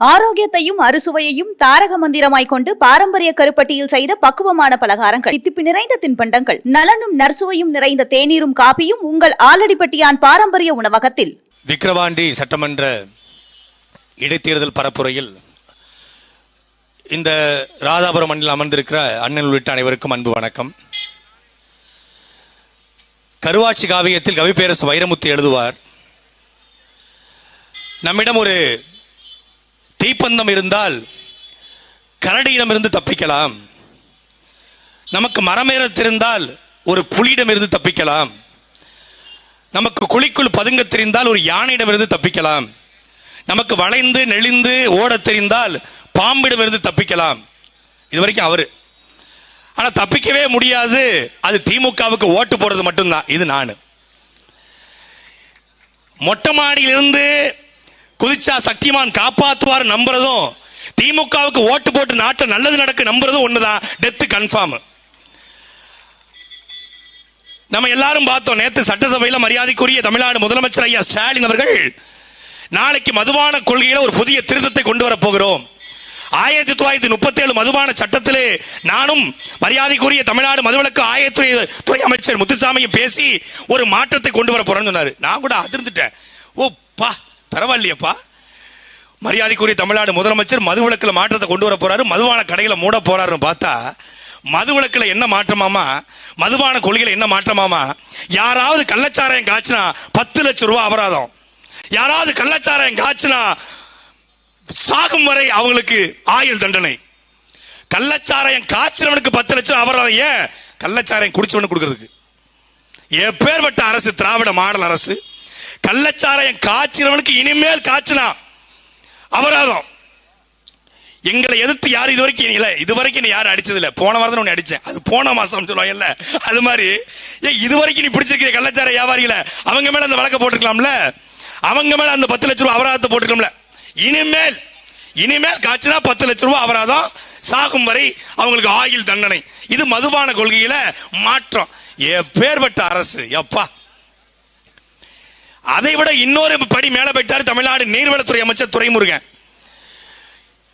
ஆரோக்கியத்தையும் அறுசுவையையும் தாரக மந்திரமாய் கொண்டு பாரம்பரிய கருப்பட்டியில் செய்த பக்குவமான பலகாரங்கள். தித்திப்பு நிறைந்த தின்பண்டங்கள். நலனும் நர்சுவையும் நிறைந்த தேநீரும் காப்பியும் உங்கள் ஆலடிப்பட்டியான் பாரம்பரிய உணவகத்தில். விக்கிரவாண்டி சட்டமன்ற இடைத்தேர்தல் பரப்புரையில் இந்த ராதாபுரம் மண்ணில் அமர்ந்திருக்கிற அண்ணன் உள்ளிட்ட அனைவருக்கும் அன்பு வணக்கம். கருவாட்சி காவியத்தில் கவிப்பேரசு வைரமுத்து எழுதுவார் நம்மிடம் ஒரு தீப்பந்தம் இருந்தால் கரடியிடமிருந்து தப்பிக்கலாம். நமக்கு மரமேற தெரிந்தால் ஒரு புலியிடமிருந்து தப்பிக்கலாம். நமக்கு குழிக்குள் பதுங்க தெரிந்தால் ஒரு யானையிடமிருந்து தப்பிக்கலாம். நமக்கு வளைந்து நெளிந்து ஓட தெரிந்தால் பாம்பிடமிருந்து தப்பிக்கலாம். இது வரைக்கும் அவரு. ஆனா தப்பிக்கவே முடியாது. அது திமுகவுக்கு ஓட்டு போடுறது மட்டும்தான். இது நான். மொட்டை மாடியிலிருந்து குதிச்சா சக்திமான் காப்பாத்துவார் நம்புறதும் திமுகவுக்கு ஓட்டு போட்டு நாட்டை நல்லது நடக்க நம்புறதும் ஒண்ணுதான் டெத்து கன்ஃபார்ம் நம்ம எல்லாரும் பார்த்தோம் நேத்து சட்டசபையில் மரியாதைக்குரிய தமிழ்நாடு முதலமைச்சர் ஐயா ஸ்டாலின் அவர்கள் நாளைக்கு மதுபான கொள்கையில ஒரு புதிய திருத்தத்தை கொண்டு வர போகிறோம். ஆயிரத்தி தொள்ளாயிரத்தி முப்பத்தி ஏழு மதுபான சட்டத்திலே நானும் மரியாதைக்குரிய தமிழ்நாடு மதுவிலக்கு ஆயத்துறை துறை அமைச்சர் முத்துசாமியும் பேசி ஒரு மாற்றத்தை கொண்டு வர போறேன்னு சொன்னாரு. நான் கூட அதிர்ந்துட்டேன். ஓ பா. பரவாயில்லையப்பா. மரியாதைக்குரிய தமிழ்நாடு முதலமைச்சர் மதுவிலக்கில் மாற்றத்தை கொண்டு வர போறாரு மதுவான கடைகளை மூட போறாருன்னு பார்த்தா மதுவிலக்கில் என்ன மாற்றமாமா? மதுபான கொள்கையில் என்ன மாற்றமாமா? யாராவது கள்ளச்சாராயம் காய்ச்சினா பத்து லட்சம் ரூபாய் அபராதம். யாராவது கள்ளச்சாராயம் காய்ச்சினா சாகும் வரை அவங்களுக்கு ஆயுள் தண்டனை. கள்ளச்சாராயம் காய்ச்சினவனுக்கு பத்து லட்சம் அபராதம் ஏன்? கள்ளச்சாராயம் குடிச்சவனுக்கு கொடுக்கறதுக்கு. எப்பேற்பட்ட அரசு திராவிட மாடல் அரசு கள்ளச்சாராயம் காய்ச்சினவனுக்கு இனிமேல் காய்ச்சினா அபராதம். எங்களை எதிர்த்து யாரும் இது வரைக்கும் இல்ல. இது வரைக்கும் நீ யாரும் அடிச்சது இல்ல போன வாரம் ஒன்று அடிச்சேன். அது போன மாசம் சொல்லுவாங்க இல்ல அது மாதிரி ஏன் இது வரைக்கும் நீ பிடிச்சிருக்கிற கள்ளச்சார வியாபாரிகளை அவங்க மேல அந்த வழக்க போட்டுக்கலாம்ல அவங்க மேல அந்த பத்து லட்ச ரூபாய் அபராதத்தை போட்டுக்கலாம்ல இனிமேல் இனிமேல் காய்ச்சினா பத்து லட்ச ரூபா அபராதம் சாகும் வரை அவங்களுக்கு ஆயுள் தண்டனை. இது மதுபான கொள்கையில மாற்றம். எப்பேற்பட்ட அரசு எப்பா அதை விட இன்னொரு படி மேல போயிட்டார் தமிழ்நாடு நீர்வளத்துறை அமைச்சர் துறைமுருகன்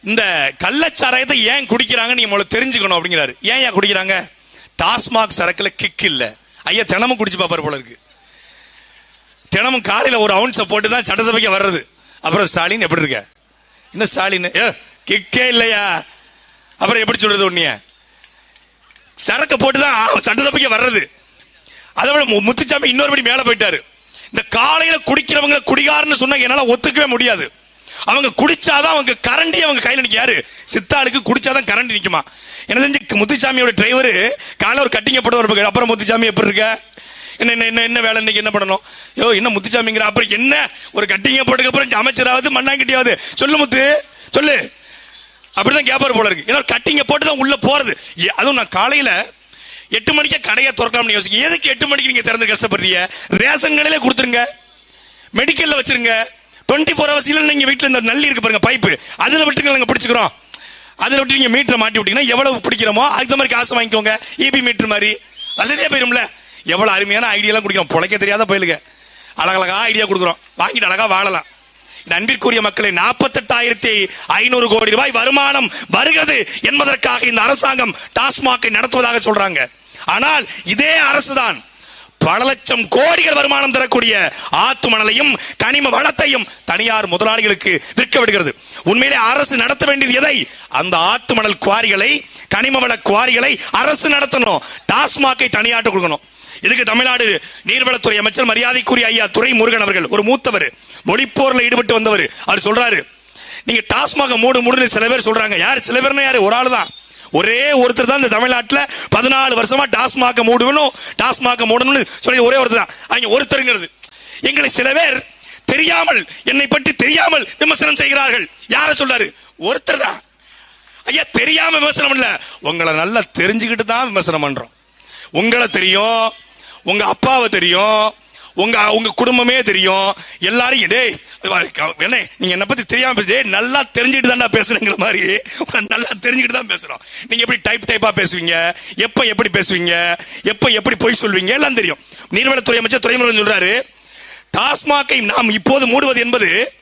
இந்த கள்ளச்சாராயத்தை ஏன் குடிக்கிறாங்க நீ முதல்ல தெரிஞ்சுக்கணும் அப்படிங்கிறாரு. ஏன் ஏன் குடிக்கிறாங்க? டாஸ்மாக் சரக்குல கிக் இல்ல. ஐயா தினமும் குடிச்சு பாப்பாரு போல இருக்கு. தினமும் காலையில ஒரு அவுன்ஸை போட்டு தான் சட்டசபைக்கு வர்றது. அப்புறம் ஸ்டாலின் எப்படி இருக்க? என்ன ஸ்டாலின்? ஏ கிக்கே இல்லையா? அப்புறம் எப்படி சொல்றது உன்னைய? சரக்கு போட்டு தான் சட்டசபைக்கு வர்றது. அதை விட முத்துச்சாமி இன்னொரு படி போயிட்டாரு. இந்த காலையில குடிக்கிறவங்க குடிகாரன்னு சொன்னா என்னால ஒத்துக்கவே முடியாது. அவங்க குடிச்சாதான் அவங்க கரண்டி அவங்க கையில நிற்க யாரு? சித்தாளுக்கு குடிச்சாதான் கரண்டி நிக்குமா? என்ன தெரிஞ்சு முத்துச்சாமியோட டிரைவர் காலையில் ஒரு கட்டிங்க போட்டு வருவாங்க அப்புறம் முத்துச்சாமி எப்படி இருக்க? என்ன என்ன என்ன என்ன வேலை இன்னைக்கு? என்ன பண்ணணும்? யோ என்ன முத்துச்சாமிங்கிற? அப்புறம் என்ன? ஒரு கட்டிங்க போட்டுக்கு அப்புறம் அமைச்சராவது மண்ணாங்கிட்டியாவது? சொல்லு முத்து சொல்லு. அப்படிதான் கேப்பாரு போல இருக்கு. ஏன்னா கட்டிங்க போட்டு தான் உள்ள போறது. அதுவும் நான் காலையில எட்டு மணிக்கே கடையை திறக்கலாம்னு யோசிக்க எதுக்கு எட்டு மணிக்கு நீங்கள் திறந்து கஷ்டப்படுறீங்க? ரேஷன் கொடுத்துருங்க. மெடிக்கலில் வச்சிருங்க. டுவெண்ட்டி ஃபோர் ஹவர்ஸ் இல்லை நீங்கள் வீட்டில் இந்த நல்லி இருக்கு பாருங்க பைப்பு அதில் விட்டுங்க நாங்கள் பிடிச்சிக்கிறோம். அதில் விட்டு நீங்கள் மீட்டரை மாட்டி விட்டீங்கன்னா எவ்வளோ பிடிக்கிறோமோ அதுக்கு மாதிரி காசு வாங்கிக்கோங்க. இபி மீட்டர் மாதிரி. வசதியாக போயிரும்ல. எவ்வளோ அருமையான ஐடியாலாம் குடிக்கிறோம். பிழைக்க தெரியாத போயிலுங்க. அழகழகா ஐடியா கொடுக்குறோம். வாங்கிட்டு அழகாக வாழலாம். என் மக்களை நாற்பத்தெட்டாயிரத்தி ஐநூறு கோடி ரூபாய் வருமானம் வருகிறது என்பதற்காக இந்த அரசாங்கம் டாஸ்மாகை நடத்துவதாக சொல்றாங்க. ஆனால் இதே அரசுதான். பல லட்சம் கோடிகள் வருமானம் தரக்கூடிய ஆத்து மணலையும் கனிம வளத்தையும் தனியார் முதலாளிகளுக்கு விற்க விடுகிறது. உண்மையிலே அரசு நடத்த வேண்டியது எதை? அந்த ஆத்து மணல் குவாரிகளை கனிம வள குவாரிகளை அரசு நடத்தணும். டாஸ்மாகை தனியாட்டு கொடுக்கணும். இதுக்கு தமிழ்நாடு நீர்வளத்துறை அமைச்சர் மரியாதைக்குரிய ஐயா துறை முருகன் அவர்கள் ஒரு மூத்தவர் மொழிப்போர்ல ஈடுபட்டு வந்தவர். அவர் சொல்றாரு நீங்க டாஸ்மாக மூடு மூடுன்னு சில பேர் சொல்றாங்க. யார்? சில பேர்னா யாரு? ஒரு ஆள் தான் ஒரே ஒருத்தர் தான் இந்த தமிழ்நாட்டில் பதினாலு வருஷமா டாஸ்மாக மூடணும் டாஸ்மாக மூடணும்னு சொல்லி ஒரே ஒருத்தர் தான். அவங்க ஒருத்தருங்கிறது. எங்களை சில பேர் தெரியாமல் என்னை பற்றி தெரியாமல் விமர்சனம் செய்கிறார்கள். யார சொல்றாரு? ஒருத்தர் தான். ஐயா தெரியாம விமர்சனம் இல்ல. உங்களை நல்லா தெரிஞ்சுக்கிட்டு தான் விமர்சனம் பண்றோம். உங்களை தெரியும் உங்க அப்பாவை தெரியும் உங்க உங்க குடும்பமே தெரியும். எல்லாரும் டேய் என்ன நீங்க என்ன பத்தி தெரியாம டேய் நல்லா தெரிஞ்சுட்டு தான் பேசுறேங்கிற மாதிரி நல்லா தெரிஞ்சுக்கிட்டு தான் பேசுறோம். நீங்க எப்படி டைப் டைப்பா பேசுவீங்க? எப்ப எப்படி பேசுவீங்க? எப்ப எப்படி பொய் சொல்வீங்க? எல்லாம் தெரியும். நீர்வளத்துறை அமைச்சர் துறைமுருகன் சொல்றாரு டாஸ்மாகை நாம் இப்போது மூடுவது என்பது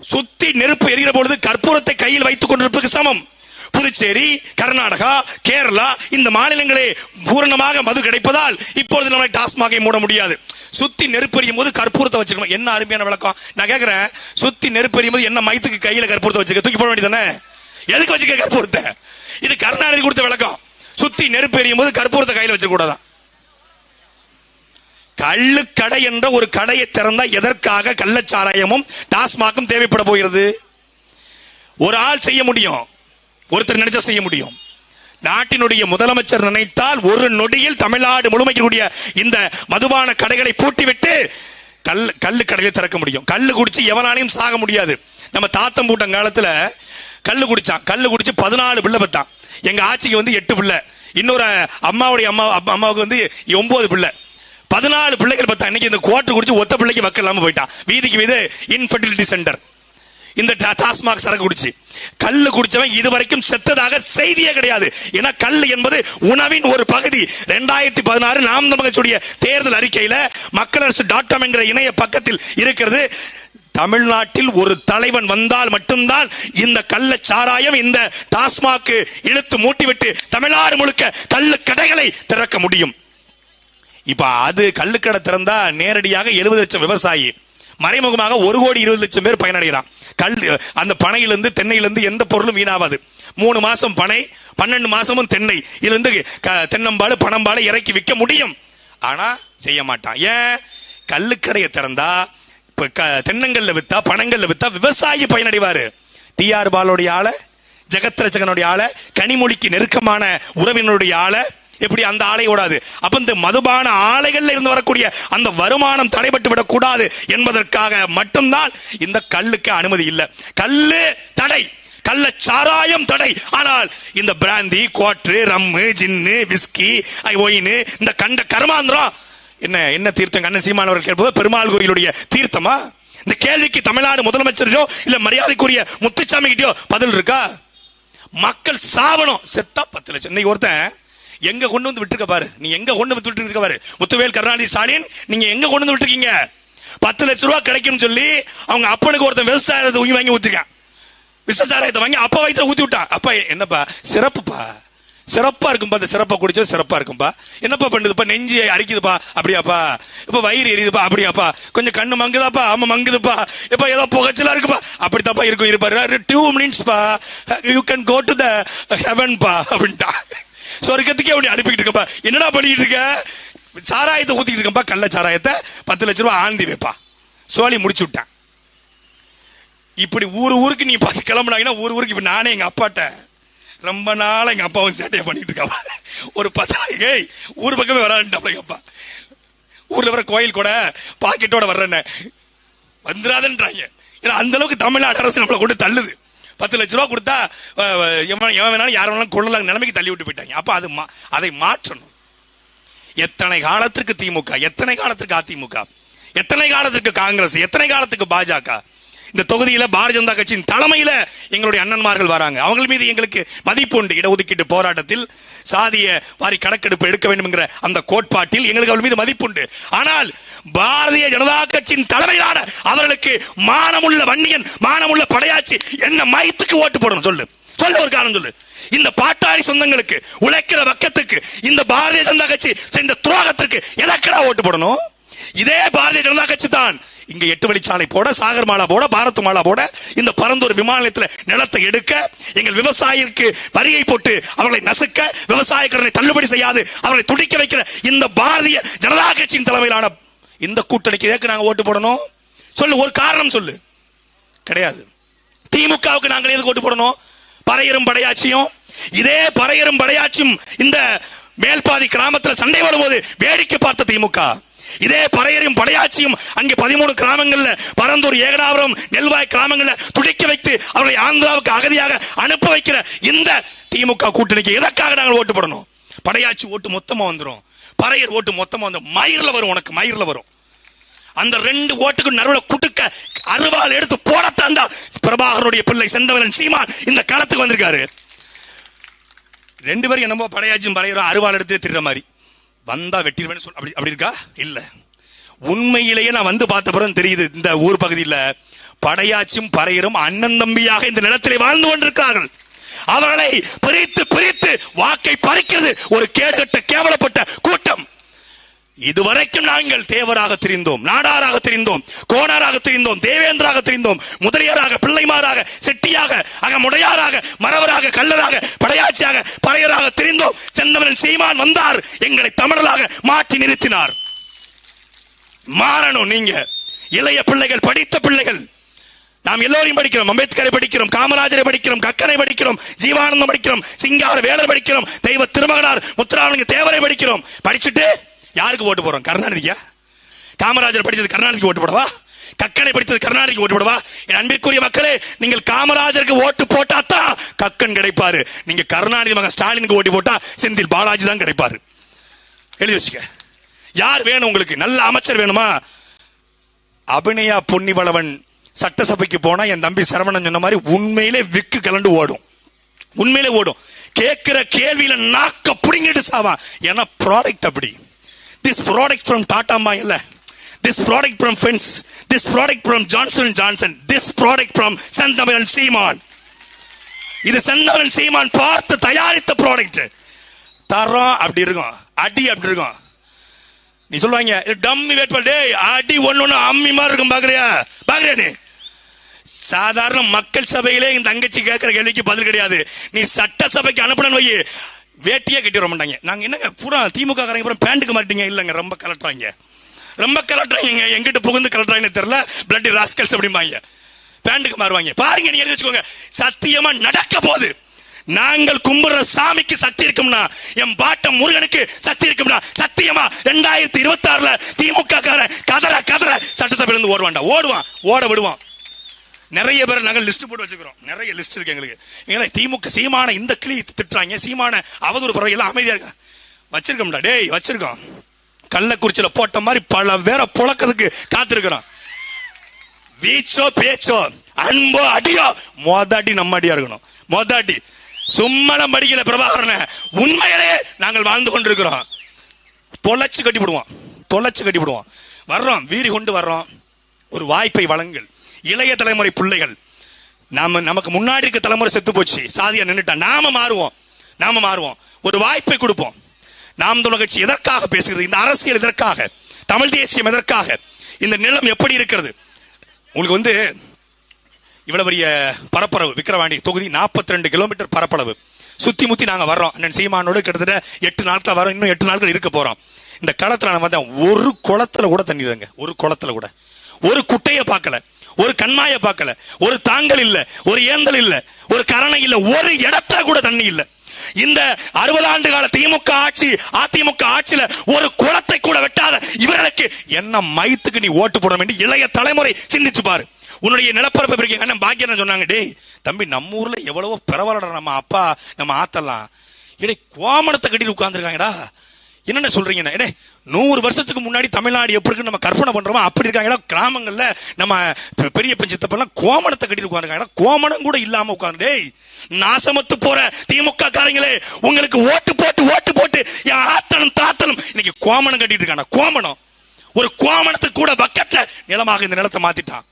சுத்தி நெருப்பு எரிகிற பொழுது கற்பூரத்தை கையில் வைத்துக் கொண்டிருப்பதற்கு சமம். புதுச்சேரி கர்நாடகா கேரளா இந்த மாநிலங்களே பூரணமாக மது கிடைப்பதால் இப்பொழுது நம்ம டாஸ்மாகை மூட முடியாது. சுத்தி நெருப்பெரியும் போது கற்பூரத்தை வச்சிருக்கணும் என்ன அருமையான விளக்கம். நான் கேட்கிறேன் சுத்தி நெருப்பெரியும் போது என்ன மைத்துக்கு கையில கற்பூரத்தை வச்சிருக்க தூக்கி போட வேண்டியதானே எதுக்கு வச்சுக்க கற்பூரத்தை? இது கருணாநிதி கொடுத்த விளக்கம். சுத்தி நெருப்பு எரியும் போது கற்பூரத்தை கையில வச்சிருக்கூடாதான் கள்ளு கடை என்ற ஒரு கடையை திறந்தா எதற்காக கள்ளச்சாராயமும் டாஸ்மாகும் தேவைப்பட போகிறது? ஒரு ஆள் செய்ய முடியும். ஒருத்தர் நினைச்சா செய்ய முடியும். நாட்டினுடைய முதலமைச்சர் நினைத்தால் ஒரு நொடியில் தமிழ்நாடு முழுமைக்கூடிய இந்த மதுபான கடைகளை பூட்டிவிட்டு கல் கல்லு கடையை திறக்க முடியும். கல்லு குடிச்சு எவனாலையும் சாக முடியாது. நம்ம தாத்தம் பூட்டம் காலத்துல கல்லு குடிச்சான். கல்லு குடிச்சு பதினாலு பிள்ளை பத்தான். எங்க ஆட்சிக்கு வந்து எட்டு பிள்ளை. இன்னொரு அம்மாவுடைய அம்மா அம்மாவுக்கு வந்து ஒன்பது பிள்ளை. பதினாலு பிள்ளைகள் பார்த்தா இன்னைக்கு இந்த கோட்டு குடிச்சு ஒத்த பிள்ளைக்கு மக்கள் இல்லாம போயிட்டான். வீதிக்கு வீது இன்ஃபர்டிலிட்டி சென்டர் இந்த டா- டாஸ்மாக் சரக்கு குடிச்சு. கல்லு குடிச்சவன் இதுவரைக்கும் செத்ததாக செய்தியே கிடையாது. ஏன்னா கல் என்பது உணவின் ஒரு பகுதி. ரெண்டாயிரத்தி பதினாறு நாம் தமிழகத்துடைய தேர்தல் அறிக்கையில மக்களரசு டாட் காம் என்கிற இணைய பக்கத்தில் இருக்கிறது. தமிழ்நாட்டில் ஒரு தலைவன் வந்தால் மட்டும்தான் இந்த கள்ள சாராயம் இந்த டாஸ்மாக் இழுத்து மூட்டிவிட்டு தமிழ்நாடு முழுக்க கள்ளு கடைகளை திறக்க முடியும். இப்ப அது கள்ளுக்கடை திறந்தா நேரடியாக எழுபது லட்சம் விவசாயி மறைமுகமாக ஒரு கோடி இருபது லட்சம் பேர் பயனடைகிறான். கல் அந்த பனையிலிருந்து தென்னையிலிருந்து எந்த பொருளும் வீணாவாது. மூணு மாசம் பனை பன்னெண்டு மாசமும் தென்னை. இதுல இருந்து க- தென்னம்பாடு பணம்பாடு இறக்கி விற்க முடியும். ஆனா செய்ய மாட்டான். ஏன்? கல்லுக்கடையை திறந்தா இப்ப க- தென்னங்கல்ல வித்தா பணங்கள்ல வித்தா விவசாயி பயனடைவாரு. டிஆர் பாலோடைய ஆளை ஜெகத்ரஜகனுடைய ஆளை கனிமொழிக்கு நெருக்கமான உறவினருடைய ஆளை எப்படி அந்த ஆலை ஓடாது? அப்ப இந்த மதுபான ஆலைகள்ல இருந்து வரக்கூடிய அந்த வருமானம் தடைபட்டு விடக்கூடாது என்பதற்காக மட்டும்தான் இந்த கல்லுக்கு அனுமதி இல்லை. கல்லு தடை. கள்ள சாராயம் தடை. ஆனால் இந்த பிராந்தி கோட்ரு ரம்மு ஜின்னு விஸ்கி ஒயின் இந்த கண்ட கர்மாந்திரம் என்ன என்ன தீர்த்தம் கண்ண சீமானவர்கள் கேட்பது? பெருமாள் கோயிலுடைய தீர்த்தமா? இந்த கேள்விக்கு தமிழ்நாடு முதலமைச்சரையோ இல்ல மரியாதைக்குரிய முத்துச்சாமி கிட்டயோ பதில் இருக்கா? மக்கள் சாவணும். செத்தா பத்து லட்சம். இன்னைக்கு ஒருத்தன் எங்க கொண்டு வந்து விட்டுருக்க பாரு. நீ எங்க கொண்டு வந்து விட்டுருக்க பாரு. முத்துவேல் கருணாநிதி ஸ்டாலின் நீங்க எங்க கொண்டு வந்து விட்டுருக்கீங்க? பத்து லட்ச ரூபா கிடைக்கும் சொல்லி அவங்க அப்பனுக்கு ஒருத்தன் விவசாயத்தை ஊங்கி வாங்கி ஊத்திருக்கான். விவசாயத்தை வாங்கி அப்பா வயிற்றுல ஊத்தி விட்டான். அப்பா என்னப்பா சிறப்புப்பா. சிறப்பா இருக்கும்பா அந்த சிறப்பா குடிச்சா சிறப்பா இருக்கும்பா. என்னப்பா பண்ணுதுப்பா? நெஞ்சு அரிக்குதுப்பா. அப்படியாப்பா. இப்ப வயிறு எரியுதுப்பா. அப்படியாப்பா. கொஞ்சம் கண்ணு மங்குதாப்பா. ஆமா மங்குதுப்பா. இப்ப ஏதோ புகைச்சலா இருக்குப்பா. அப்படித்தாப்பா இருக்கும். இருப்பாரு two மினிட்ஸ்ப்பா you can go to the ஹெவன்ப்பா அப்படின்ட்டா சொர்க்கத்துக்கே அப்படி அனுப்பிக்கிட்டு இருக்கப்பா என்னடா பண்ணிக்கிட்டு இருக்க? சாராயத்தை ஊற்றிக்கிட்டு இருக்கப்பா கள்ள சாராயத்தை. பத்து லட்ச ரூபா ஆண்டி வைப்பா. சோழி முடிச்சு விட்டான். இப்படி ஊர் ஊருக்கு நீ பார்த்து கிளம்புனாங்கன்னா ஊர் ஊருக்கு இப்போ நானே எங்கள் அப்பாட்ட ரொம்ப நாள் எங்கள் அப்பாவும் சேட்டையை பண்ணிட்டு இருக்காப்பா ஒரு பத்து ஏய் ஊர் பக்கமே வரான்ட்டாப்பா எங்க அப்பா. ஊரில் வர கோயில் கூட பாக்கெட்டோட வர்றேன்னு. வந்துடாதன்றாங்க ஏன்னா அந்த அளவுக்கு தமிழ்நாடு அரசு நம்மளை கொண்டு தள்ளுது. பத்து லட்ச ரூபா கொடுத்தா எவன் எவன் வேணாலும் யார் வேணாலும் கொள்ளலாம் நிலைமைக்கு தள்ளி விட்டு போயிட்டாங்க. அப்போ அது மா- அதை மாற்றணும். எத்தனை காலத்திற்கு திமுக? எத்தனை காலத்திற்கு அதிமுக? எத்தனை காலத்திற்கு காங்கிரஸ்? எத்தனை காலத்துக்கு பாஜக? இந்த தொகுதியில் பாரதிய ஜனதா கட்சியின் தலைமையில் எங்களுடைய அண்ணன்மார்கள் வராங்க. அவங்கள் மீது எங்களுக்கு மதிப்பு உண்டு. இடஒதுக்கீட்டு போராட்டத்தில் சாதிய வாரி கணக்கெடுப்பு எடுக்க வேண்டும் அந்த கோட்பாட்டில் எங்களுக்கு அவள் மீது மதிப்பு உண்டு. ஆனால் பாரதிய ஜனதா கட்சியின் தலைமையிலான அவர்களுக்கு மானமுள்ள வன்னியன் மானமுள்ள படையாச்சி என்ன மயத்துக்கு ஓட்டு போடணும் சொல்லு. சொல்ல ஒரு காரணம் சொல்லு. இந்த பாட்டாளி சொந்தங்களுக்கு உழைக்கிற வக்கத்துக்கு இந்த பாரதிய ஜனதா கட்சி செய்த துரோகத்திற்கு எதற்கடா ஓட்டு போடணும்? இதே பாரதிய ஜனதா கட்சி தான் இங்க எட்டு வழிச்சாலை போட சாகர் மாலா போட பாரத் மாலா போட இந்த பரந்தூர் விமான நிலையத்தில் நிலத்தை எடுக்க எங்கள் விவசாயிக்கு வரியை போட்டு அவர்களை நசுக்க விவசாய கடனை தள்ளுபடி செய்யாது அவர்களை துடிக்க வைக்கிற இந்த பாரதிய ஜனதா கட்சியின் தலைமையிலான இந்த கூட்டணிக்கு எதற்கு நாங்கள் ஓட்டு போடணும்? சொல்லு ஒரு காரணம் சொல்லு. கிடையாது. திமுகவுக்கு நாங்கள் எதுக்கு ஓட்டு போடணும்? பறையரும் படையாட்சியும். இதே பறையரும் படையாட்சியும் இந்த மேல்பாதி கிராமத்தில் சண்டை வரும்போது வேடிக்கை பார்த்த திமுக. இதே பறையரும் படையாட்சியும் அங்கே பதிமூணு கிராமங்கள்ல பரந்தூர் ஏகனாபுரம் நெல்வாய் கிராமங்கள்ல துடிக்க வைத்து அவர்களை ஆந்திராவுக்கு அகதியாக அனுப்ப வைக்கிற இந்த திமுக கூட்டணிக்கு எதற்காக நாங்கள் ஓட்டு போடணும்? படையாட்சி ஓட்டு மொத்தமா வந்துடும் பறையர் ஓட்டு மொத்தமா வந்துடும் மயிரில் வரும் உனக்கு மயிரில் வரும். அந்த ரெண்டு ஓட்டுக்கு நடுவில் குட்டுக்க அருவாள் எடுத்து போடத்தாண்டா பிரபாகருடைய பிள்ளை செந்தவரன் சீமான் இந்த களத்துக்கு வந்திருக்காரு. ரெண்டு பேரும் என்னமோ படையாச்சும் படையிறோம் அருவாள் எடுத்து திருற மாதிரி. வந்தா வெட்டிடுவேன்னு சொல் அப்படி அப்படி இருக்கா? இல்லை. உண்மையிலேயே நான் வந்து பார்த்த பிறகு தெரியுது இந்த ஊர் பகுதியில் படையாச்சும் பறையரும் அண்ணன் தம்பியாக இந்த நிலத்திலே வாழ்ந்து கொண்டிருக்கிறார்கள். அவர்களை பிரித்து பிரித்து வாக்கை பறிக்கிறது ஒரு கேடுகட்ட கேவலப்பட்ட கூட்டம். இதுவரைக்கும் நாங்கள் தேவராக திரிந்தோம் நாடாராக தெரிந்தோம் கோணாராக திரிந்தோம் தேவேந்திராக தெரிந்தோம் முதலியராக பிள்ளைமாராக செட்டியாக அகமுடையாராக மறவராக கல்லராக படையாட்சியாக பறையராக திரிந்தோம். செந்தமரன் சீமான் வந்தார் எங்களை தமிழராக மாற்றி நிறுத்தினார். மாறணும் நீங்க. இளைய பிள்ளைகள் படித்த பிள்ளைகள். நாம் எல்லோரையும் படிக்கிறோம் அம்பேத்கரை படிக்கிறோம் காமராஜரை படிக்கிறோம் கக்கனை படிக்கிறோம் ஜீவானந்தம் படிக்கிறோம் சிங்கார வேலர் படிக்கிறோம் தெய்வ திருமகனார் முத்துராமலிங்க தேவரை படிக்கிறோம். படிச்சுட்டு யாருக்கு ஓட்டு போடுறோம்? கருணாநிதியா காமராஜர் படித்தது கருணாநிதிக்கு ஓட்டு போடவா? கக்கனை படித்தது கருணாநிதிக்கு ஓட்டு போடவா? என் அன்பிற்குரிய மக்களே நீங்கள் காமராஜருக்கு ஓட்டு போட்டா தான் கக்கன் கிடைப்பாரு. நீங்க கருணாநிதி மகன் ஸ்டாலினுக்கு ஓட்டு போட்டா செந்தில் பாலாஜி தான் கிடைப்பாரு. எழுதி வச்சுக்க. யார் வேணும் உங்களுக்கு? நல்ல அமைச்சர் வேணுமா? அபிநயா பொன்னிவளவன் சட்டசபைக்கு போனா என் தம்பி சரவணன் சொன்ன மாதிரி உண்மையிலே விக்கு கலண்டு ஓடும். உண்மையிலே ஓடும். கேட்கிற கேள்வியில நாக்க புடிங்கிட்டு சாவான். ஏன்னா ப்ராடக்ட் அப்படி. திஸ் ப்ராடக்ட் ஃப்ரம் டாட்டாமா இல்ல this product from fence this product from Johnson Johnson this product from Senthamizhan Seeman இது செந்தமிழன் சீமான் பார்த்து தயாரித்த ப்ராடக்ட் தரம் அப்படி இருக்கும். அடி அப்படி இருக்கும். நீ சொல்லுவாங்க இது டம்மி வேட்பாளர் டேய் அடி ஒன்று ஒன்று அம்மி மாதிரி இருக்கும் பார்க்குறியா பார்க்குறியா நீ? சாதாரண மக்கள் சபையிலே இந்த தங்கச்சி கேட்குற கேள்விக்கு பதில் கிடையாது. நீ சட்டசபைக்கு அனுப்பணும் வை வேட்டியே கட்டி வர மாட்டாங்க. நாங்கள் என்னங்க பூரா திமுக காரங்க பூரா பேண்ட்டுக்கு மாட்டீங்க இல்லைங்க ரொம்ப கலட்டுறாங்க. ரொம்ப கலட்டுறாங்க எங்கிட்ட புகுந்து கலட்டுறாங்கன்னு தெரியல. பிளட் ராஸ்கல்ஸ் அப்படிம்பாங்க. பேண்ட்டுக்கு மாறுவாங்க. பாருங்க நீங்க எழுதி வச்சுக்கோங்க. சத்தியமா நடக்க போகுது. நாங்கள் கும்பிடுற சாமிக்கு சக்தி இருக்கும்னா என் பாட்டம் முருகனுக்கு சக்தி இருக்கும்னா சத்தியமா ரெண்டாயிரத்தி இருபத்தி ஆறுல திமுக காரன் கதற கதற சட்டசபையில இருந்து ஓடுவான்டா. ஓடுவான் ஓட விடுவான். நிறைய பேர் நாங்கள் லிஸ்ட் போட்டு வச்சுக்கிறோம். நிறைய லிஸ்ட் இருக்கு எங்களுக்கு. ஏன்னா திமுக சீமான இந்த கிளி திட்டுறாங்க. சீமான அவதூறு பறவை எல்லாம் அமைதியா இருக்க? வச்சிருக்கோம்டா. டேய் வச்சிருக்கோம். கள்ளக்குறிச்சியில போட்ட மாதிரி பல பேரை புழக்கிறதுக்கு காத்திருக்கிறோம். வீச்சோ பேச்சோ அன்போ அடியோ மோதாட்டி நம்ம அடியா இருக்கணும். மோதாட்டி சும்மளம் படிக்கல பிரபாகரன. உண்மையிலே நாங்கள் வாழ்ந்து கொண்டிருக்கிறோம். தொலைச்சு கட்டிவிடுவோம் தொலைச்சு கட்டிவிடுவோம் வர்றோம். வீரி கொண்டு வர்றோம். ஒரு வாய்ப்பை வழங்குங்கள் இளைய தலைமுறை பிள்ளைகள். நாம நமக்கு முன்னாடி இருக்க தலைமுறை செத்து போச்சு. சாதியா நின்னுட்டா. நாம மாறுவோம். நாம மாறுவோம். ஒரு வாய்ப்பை கொடுப்போம். நாம் தமிழர் கட்சி எதற்காக பேசுகிறது? இந்த அரசியல் எதற்காக? தமிழ் தேசியம் எதற்காக? இந்த நிலம் எப்படி இருக்கிறது? உங்களுக்கு வந்து இவ்வளவு பெரிய பரப்பளவு விக்கிரவாண்டி தொகுதி 42 ரெண்டு கிலோமீட்டர் பரப்பளவு. சுத்தி முத்தி நாங்கள் வர்றோம். அண்ணன் சீமானோடு கிட்டத்தட்ட எட்டு நாட்கள் வரோம் இன்னும் எட்டு நாட்கள் இருக்க போறோம். இந்த களத்தில் நான் வந்தேன் ஒரு குளத்துல கூட தண்ணி இல்லைங்க. ஒரு குளத்துல கூட. ஒரு குட்டையை பார்க்கல. ஒரு கண்மாய பார்க்கல ஒரு தாங்கல் இல்ல ஒரு ஏந்தல் இல்ல ஒரு கரணை இல்ல ஒரு இடத்துல கூட தண்ணி இல்ல. இந்த அறுபது ஆண்டு கால திமுக ஆட்சி அதிமுக ஆட்சியில ஒரு குளத்தை கூட வெட்டாத இவர்களுக்கு என்ன மைத்துக்கு நீ ஓட்டு போட வேண்டிய இளைய தலைமுறை சிந்திச்சு பாரு. உன்னுடைய நிலப்பரப்பு இருக்கு என்ன பாக்கியம் சொன்னாங்க டேய் தம்பி நம்ம ஊர்ல எவ்வளவோ பரவாயில்லடா நம்ம அப்பா நம்ம ஆத்தலாம் இடே கோமணத்தை கட்டிட்டு உட்கார்ந்துருக்காங்கடா. என்னென்ன சொல்றீங்கண்ணா? டே நூறு வருஷத்துக்கு முன்னாடி தமிழ்நாடு எப்படி இருக்கு நம்ம கற்பனை பண்றோமோ அப்படி இருக்காங்க கிராமங்களில் நம்ம பெரிய பஞ்சத்தப்பெல்லாம் கோமணத்தை கட்டி உட்காந்துருக்காங்க கோமணம் கூட இல்லாம உட்காந்து நாசமத்து போற திமுக காரங்களே உங்களுக்கு ஓட்டு போட்டு ஓட்டு போட்டு என் ஆத்தனும் தாத்தனும் இன்னைக்கு கோமணம் கட்டிட்டு இருக்காங்க. கோமணம். ஒரு கோமணத்துக்கு கூட வக்கற்ற நிலமாக இந்த நிலத்தை மாத்திட்டான்.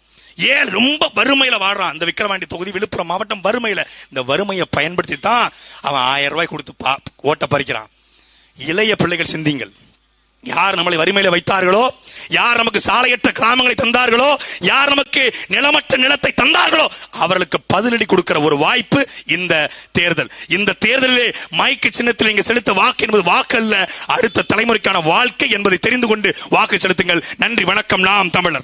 ஏன் ரொம்ப வறுமையில வாடுறான். அந்த விக்கிரவாண்டி தொகுதி விழுப்புரம் மாவட்டம் வறுமையில. இந்த வறுமையை பயன்படுத்தி தான் அவன் ஆயிரம் ரூபாய் கொடுத்து பா ஓட்ட பறிக்கிறான். இளைய பிள்ளைகள் சிந்திங்கள் யார் நம்மளை வறுமையில வைத்தார்களோ? யார் நமக்கு சாலையற்ற கிராமங்களை தந்தார்களோ? யார் நமக்கு நிலமற்ற நிலத்தை தந்தார்களோ? அவர்களுக்கு பதிலடி கொடுக்கிற ஒரு வாய்ப்பு இந்த தேர்தல். இந்த தேர்தலிலே மைக்கு சின்னத்தில் இங்கே செலுத்த வாக்கு என்பது வாக்கு அல்ல அடுத்த தலைமுறைக்கான வாழ்க்கை என்பதை தெரிந்து கொண்டு வாக்கு செலுத்துங்கள். நன்றி வணக்கம். நாம் தமிழர்.